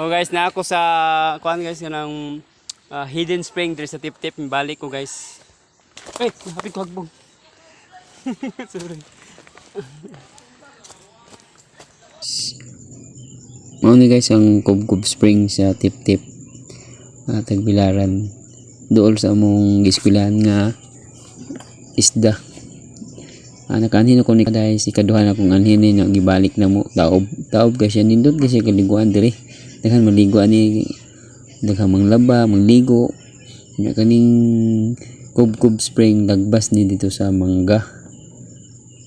Oh guys, na ako sa kuan guys ng ah, hidden spring diri sa tip-tip balik ko guys. Ay, hapit ko hagbong. Sorry. Mao ni guys ang Kubkub Spring sa Tip-Tip. Uh, Tagbilaran. Dool sa among giskwelahan nga isda. Ah, nakaanhin ako ni kaday si kaduhan akong anhin nga gibalik na mo taob taob kasi nindot kasi kaliguan diri daghan maligo ani daghang manglaba mangligo. Nya kaning Kubkub Spring lagbas ni dito sa Mangga.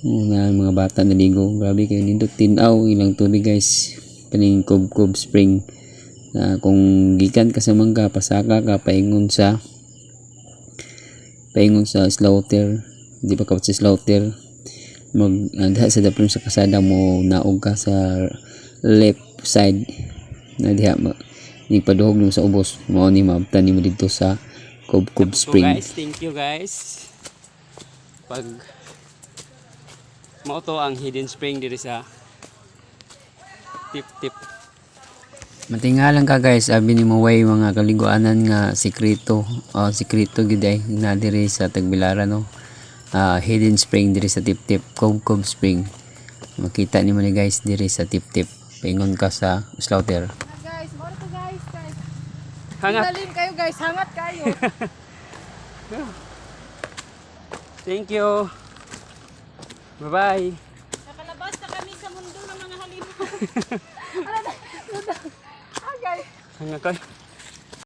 Nga mga bata naligo. Grabe kayo nindot tinaw ilang tubig guys. Kaning Kubkub Spring. Na kung gikan ka sa Mangga pasaka ka paingon sa paingon sa slaughter. Di pa ka sa slaughter? Mag uh, sa daplon sa kasada mo naog ka sa left side na diha ma ni paduhog mo sa ubos mao ni maabtan nimo dito sa Kubkub Spring guys, thank you guys. Pag mao to ang hidden spring diri sa tip-tip. Matingalan ka guys, sabi ni mo way mga kaliguanan nga sikreto, oh, sikreto gid ay na diri sa Tagbilaran no. Ah, hidden spring diri sa Tip Tip, Cove Cove Spring. Makita ni mo ni guys diri sa Tip Tip. Pingon ka sa slaughter. guys, moro to guys, guys. Hangat. Lalim kayo guys, hangat kayo. Thank you. Bye-bye. Nakalabas na kami sa mundo ng mga halimaw. ano na? Ah, guys. Hangat kay.